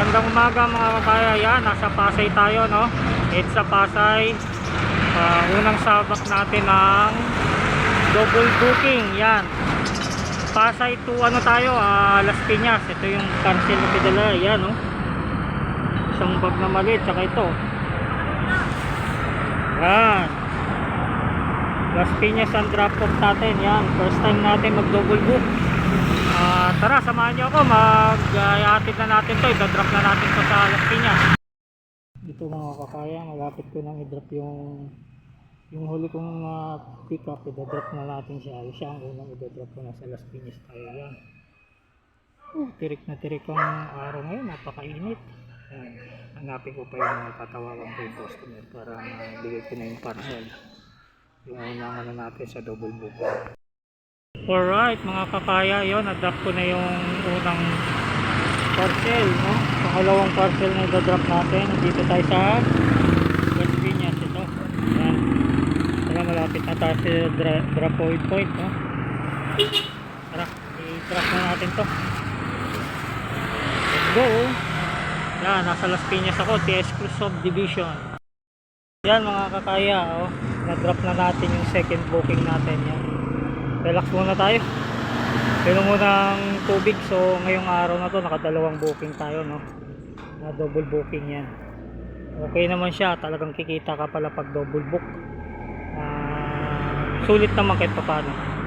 Magandang umaga mga kakaya. Yan, nasa Pasay tayo, no? It's sa Pasay. Ah, unang sabak natin ng double booking. Yan. Pasay to ano tayo, ah, Las Piñas. Ito yung cancel na pedala. Yan, no? Isang bag na maliit, tsaka ito. Yan. Las Piñas ang drop off natin. Yan. First time natin mag double book. Ah, tara, samahan niyo ako. Mag-iatid na natin to. Idadrop na natin to sa Las Piñas. Dito mga kakaya, malapit ko nang i-drop yung yung huli kong uh, pick up. Idadrop na natin siya. Siya ang unang idadrop ko na sa Las Piñas tayo yan. Uh, tirik na tirik ang araw ngayon. Napakainit. Hanapin ko pa yung mga tatawagan ko customer para mabigay ko na yung parcel. Yung unang ano natin sa double book. Alright mga kakaya, yon na-drop ko na yung unang parcel, no? Pangalawang parcel na i-drop natin. Dito tayo sa West Piñas, ito. Yan. Tara, malapit na tayo sa drop point point, no? Tara, i-drop na natin to. Let's go! Yan, nasa Las Piñas ako, TS Cruz Subdivision. Yan mga kakaya, oh. Na-drop na natin yung second booking natin yan relax muna tayo. Pinom muna ng tubig. So ngayong araw na to nakadalawang booking tayo no? Na double booking yan. Okay naman siya. Talagang kikita ka pala pag double book. Ah, sulit naman kahit papano